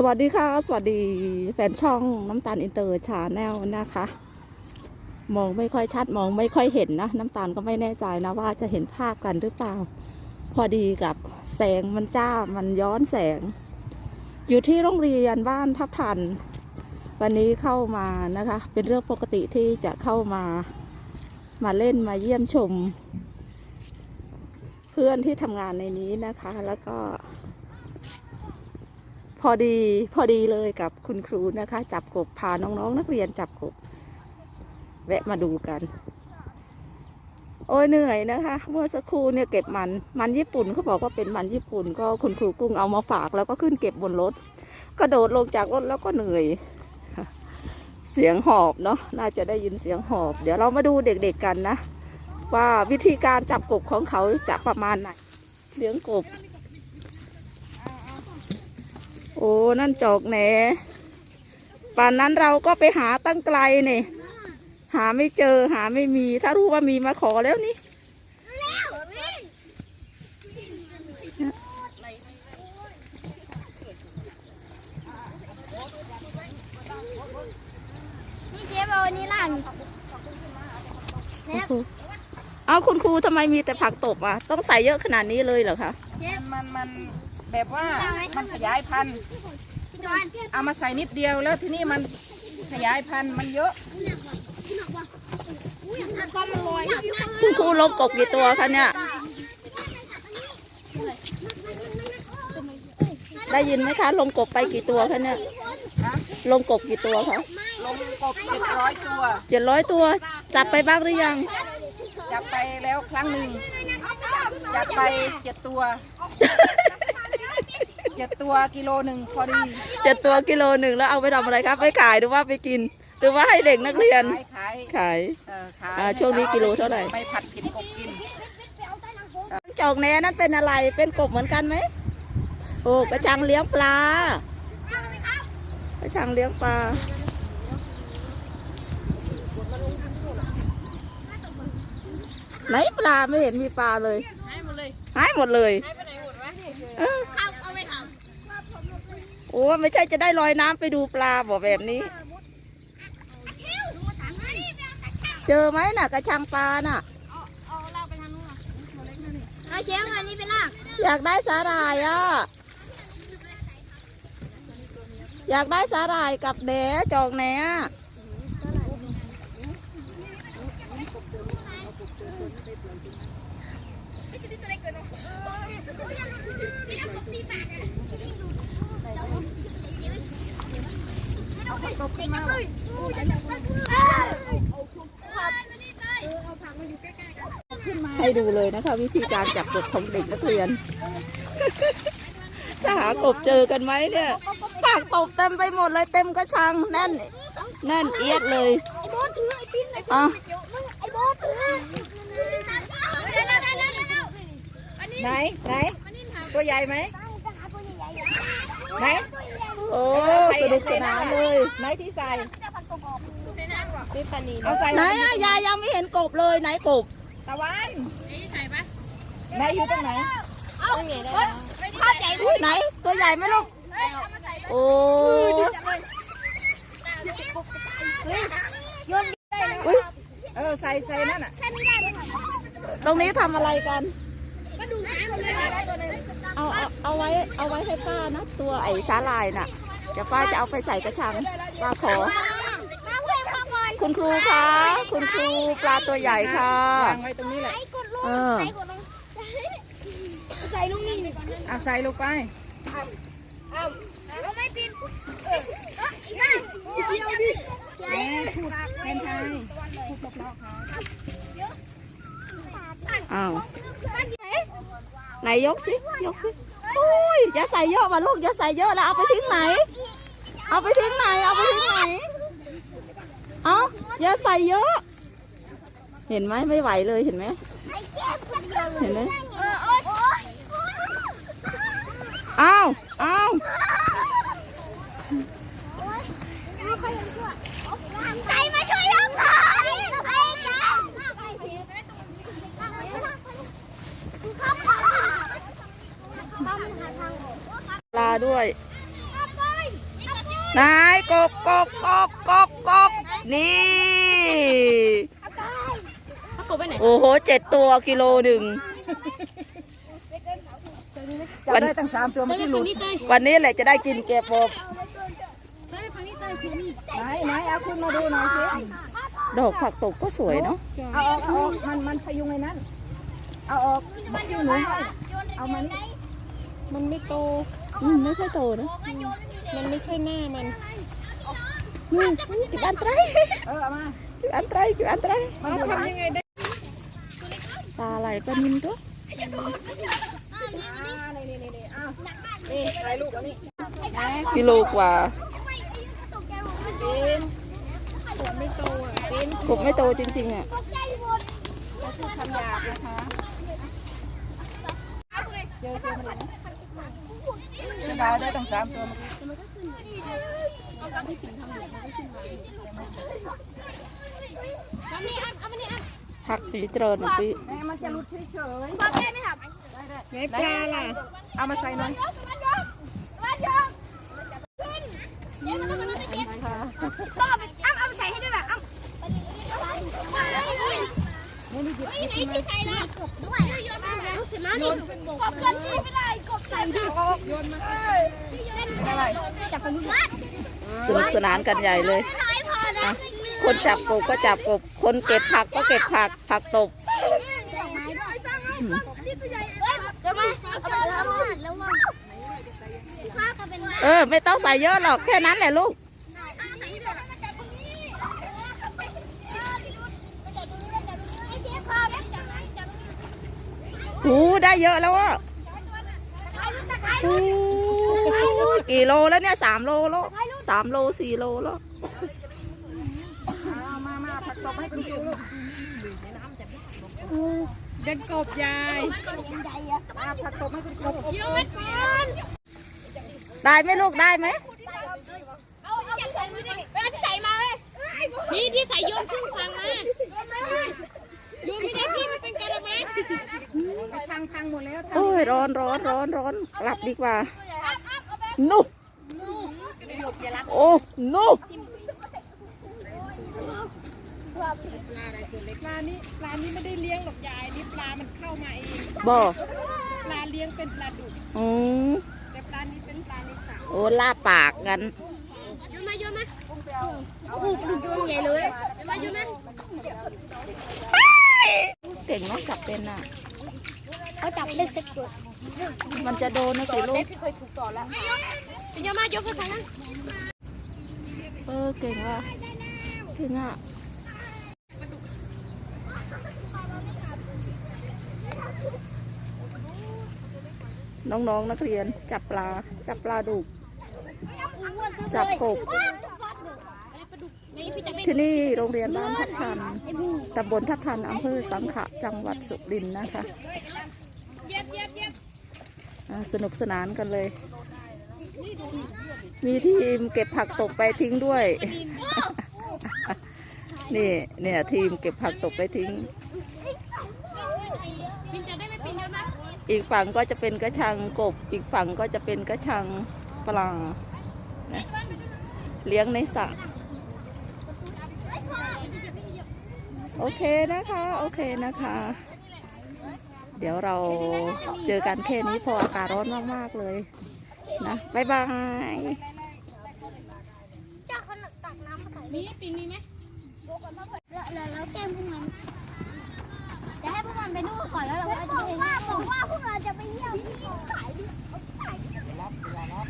สวัสดีค่ะ สวัสดีแฟนช่องน้ำตาลอินเตอร์ชาแนลนะคะ มองไม่ค่อยชัดมองไม่ค่อยเห็นนะ น้ำตาลก็ไม่แน่ใจนะว่าจะเห็นภาพกันหรือเปล่า พอดีกับแสงมันจ้ามันย้อนแสง อยู่ที่โรงเรียนบ้านทับทัน วันนี้เข้ามานะคะ เป็นเรื่องปกติที่จะเข้ามามาเล่นมาเยี่ยมชม เพื่อนที่ทำงานในนี้นะคะ แล้วก็ พอดีพอดีเลยกับคุณครูนะคะ จับกบพาน้องๆ นักเรียนจับกบ แวะมาดูกัน โอ้ยเหนื่อยนะคะ เมื่อสักครู่เนี่ยเก็บมันมันญี่ปุ่นเขาบอกว่าเป็นมันญี่ปุ่น ก็คุณครูกุ้งเอามาฝากแล้วก็ขึ้นเก็บบนรถกระโดดลงจากรถแล้วก็เหนื่อย เสียงหอบเนาะน่าจะได้ยินเสียงหอบ เดี๋ยวเรามาดูเด็กๆกันนะ ว่าวิธีการจับกบของเขาจะประมาณไหนเลี้ยงกบ โอ้นั่นจอกแหนป่านนั้นเราก็ไปหาตั้งไกลนี่หาไม่เจอหาไม่มี ถ้ารู้ว่ามีมาขอแล้วนี่นี่เจ๊เอาอันนี้ล่างนี่เอาคุณครูทำไมมีแต่ผักตบอะ ต้องใส่เยอะขนาดนี้เลยเหรอคะเจ๊มันมัน แบบว่ามันขยายพันธุ์พี่จอนเอามาใส่นิดเดียวแล้วทีนี้มันขยายพันธุ์มันเยอะความมันลอยคุณครูลงกบกี่ตัวคะเนี่ย ได้ยินไหมคะลงกบไปกี่ตัวคะเนี่ยนะลงกบกี่ตัวคะลงกบเจ็ดร้อยตัวเจ็ดร้อยตัว จับไปบ้างหรือยัง จับไปแล้วครั้งหนึ่งจับไปเจ็ดตัว เจ็ดตัวกิโลหนึ่งพอดีเจ็ดตัวกิโลหนึ่งแล้วเอาไปทำอะไรครับ ไปขายหรือว่าไปกิน หรือว่าให้เด็กนักเรียน ขายขายขายเออขายอ่าช่วงนี้กิโลเท่าไหร่ ไปผัดกินกบกินจอกแหนนั้นเป็นอะไร เป็นกบเหมือนกันไหม โอ้กระชังเลี้ยงปลากระชังเลี้ยงปลา ไหนปลาไม่เห็นมีปลาเลย หายหมดเลย หายหมดเลยเออ โอ้ไม่ใช่จะได้ลอยน้ำไปดูปลาบอกแบบนี้ เจอไหมน่ะ กระชังปลาน่ะเอาลากไปทางนู้นอะเอาเจ๊เอาอันนี้ไปลากอยากได้สาหร่ายอะ อยากได้สาหร่ายกับแหนจอกแหน อะให้ดูเลยนะคะ วิธีการจับกบของเด็กนักเรียน จะหากบเจอกันไหมเนี่ยปากตบเต็มไปหมดเลยเต็มกระชังแน่นแน่นเอียดเลยไอ้โบอสถือไอ้ปิ้นไอ้อะไอ้โบอสถือได้แล้วได้แล้วได้แล้วไหนไหนตัวใหญ่ไหมไหน โอ้สนุกสนานเลยไหนที่ใส่ปิ้นปานีเอาใส่ไหนอะยายยังไม่เห็นกบเลยไหนกบตะวันไหนอยู่ตรงไหนเอาเข้าใจอุ้ยไหนตัวใหญ่ไหมลูกโอ้โยนอุ๊ยเออใส่ใส่นั่นอะแค่นี้ได้ไหมตรงนี้ทำอะไรกันมา ดูหายหมดเลยตัวนึงเอาเอาเอาไว้เอาไว้ให้ป้านะตัวไอ้สาลายน่ะเดี๋ยวป้าจะเอาไปใส่กระชังป้าขอมาเพื่อนพ่อก่อนคุณครูคะคุณครูปลาตัวใหญ่ค่ะวางไว้ตรงนี้แหละใส่กดลงเออใส่กดลงใส่ลูกนี่อะใส่ลงไปเอาไม่ปิ้นเอออีกบ้างเดี๋ยวดิแม่พูดแทนไทยพูดเพราะๆค่ะอ้าว ไหนยกสิยกสิโอ้ยอย่าใส่เยอะว่ะลูกอย่าใส่เยอะแล้วเอาไปทิ้งไหน เอาไปทิ้งไหนเอาไปทิ้งไหนเอาอย่าใส่เยอะ เห็นไหมไม่ไหวเลยเห็นไหมไอ้แก้มคนเดียวเลยเห็นไหมเออโอ๊ยโอ๊ยอ้าวอ้าว ใครมาช่วยเราก่อนไอ้แก้มครับพ่อมันหาทางออกปลาด้วยไปนายกบกบกบกบกบนี่เอากบไปไหนโอ้โหเจ็ดตัวกิโลหนึ่งจับได้ตั้งสามตัวเต้ไม่ยใช่ไปหลุฝั่ดงนี้เต้ยวันนี้แหละจะได้กินเก็บกบเต้ยไปฝั่งนี้เต้ยคือนี่ไหนไหนเอาคุณมาดูหน่อยสิดอกผักตบก็สวยเนาะเอาออกเอาออกมันมันพยุงในนั้นเอาออกมันอยู่หนูให้เอามานี่มันไม่โต อืมไม่ค่อยโตนะ มันไม่ใช่หน้ามันอืมจุดอันตรายเออเอามาจุดอันตรายจุดอันตรายมันทำยังไงได้ปลาอะไรปลานินตัวนี่นี่นี่นี่เอานี่ถ่ายรูปอันนี้กิโลกว่าเป็นไม่โตอะเป็นกบไม่โตจริงๆอะคำหยาบนะคะ เจอเจอมันเลยนะได้ได้ตั้งสามตัวเมื่อกี้เอานี่อันเอามานี่อันหักปีเจริญนะปีแม่มันจะหลุดเฉยพอได้ไมครับไหนปลาล่ะเอามาใส่หน่อยยกมันยกมันยกขึ้นเดี๋ยวมันต้องมันต้องเก็บต้องเอาไปอ้ำเอาไปใส่ให้ด้วยแบบอ้ำ นี่นี่ไหนที่ใส่ละกบด้วยโยนมาแล้วเสร็จแล้วนี่กบกันที่ไม่ได้กบใส่ดิโยนมาอะไรจับกันวัดสนุกสนานกันใหญ่เลยคนจับกบก็จับกบ คนเก็บผักก็เก็บผักผักตบเดี๋ยวมาเอาไปแล้วมาแล้วมาข้าก็เป็นเออ ไม่ต้องใส่เยอะหรอกแค่นั้นแหละลูก หูได้เยอะแล้วอะหูกี่โลแล้วเนี่ยสามโลแล้วสามโลสี่โลแล้วเอามามาผักตบให้คุณครูลูกเด็กกบยายมาผักตบให้คุณครูโยนก่อนได้ไหมลูกได้ไหมเอาเอาที่ใส่มาดิเวลาที่ใส่มาเว้ยนี่ที่ใส่โยนขึ้นฝั่งมา โยนไม่ได้พี่มันเป็นกระมังพังพังหมดแล้วโอ้ยร้อนร้อนร้อนร้อนกลับดีกว่านุโอ้นุปลานี้ปลานี้ไม่ได้เลี้ยงหรอกยายนี่ปลามันเข้ามาเองบ่ปลาเลี้ยงเป็นปลาดุกอืมแต่ปลานี้เป็นปลาในสระโอ้ลาปากกันโยนมาโยนมาอู้ดูดวงใหญ่เลยโยนมาโยนมาเก่งเนาะจับเป็นอะ เขาจับเล็กสักตัวมันจะโดนนะสิลูกที่เคยถูกต่อแล้วโยนมาโยนขึ้นฝั่งนั้นเออเก่งว่ะเก่งอะน้องๆนักเรียนจับปลา จับปลาดุก จับกบนี่พี่จะเล่น ที่นี่โรงเรียนบ้านทับทันตำบลทับทันอำเภอสังขะจังหวัดสุรินทร์นะคะเย็บเย็บเย็บอ่าสนุกสนานกันเลย มีทีมเก็บผักตกไปทิ้งด้วย นี่เนี่ยทีมเก็บผักตกไปทิ้งพี่จะได้ไม่ปีนโยนมาอีกฝั่งก็จะเป็นกระชังกบ อีกฝั่งก็จะเป็นกระชังปลานะเลี้ยงในสระ โอเคนะคะ โอเคนะคะ เดี๋ยวเราเจอกันแค่นี้พออากาศร้อนมากๆเลยนะบ๊ายบายเจ้าคนตักน้ำมาใส่มีปีมีไหมแล้วแก้มพวกมันจะให้พวกมันไปดูก่อนแล้วเราบอกว่าบอกว่าพวกเราจะไปเยี่ยมที่ขายที่ขายที่รับรั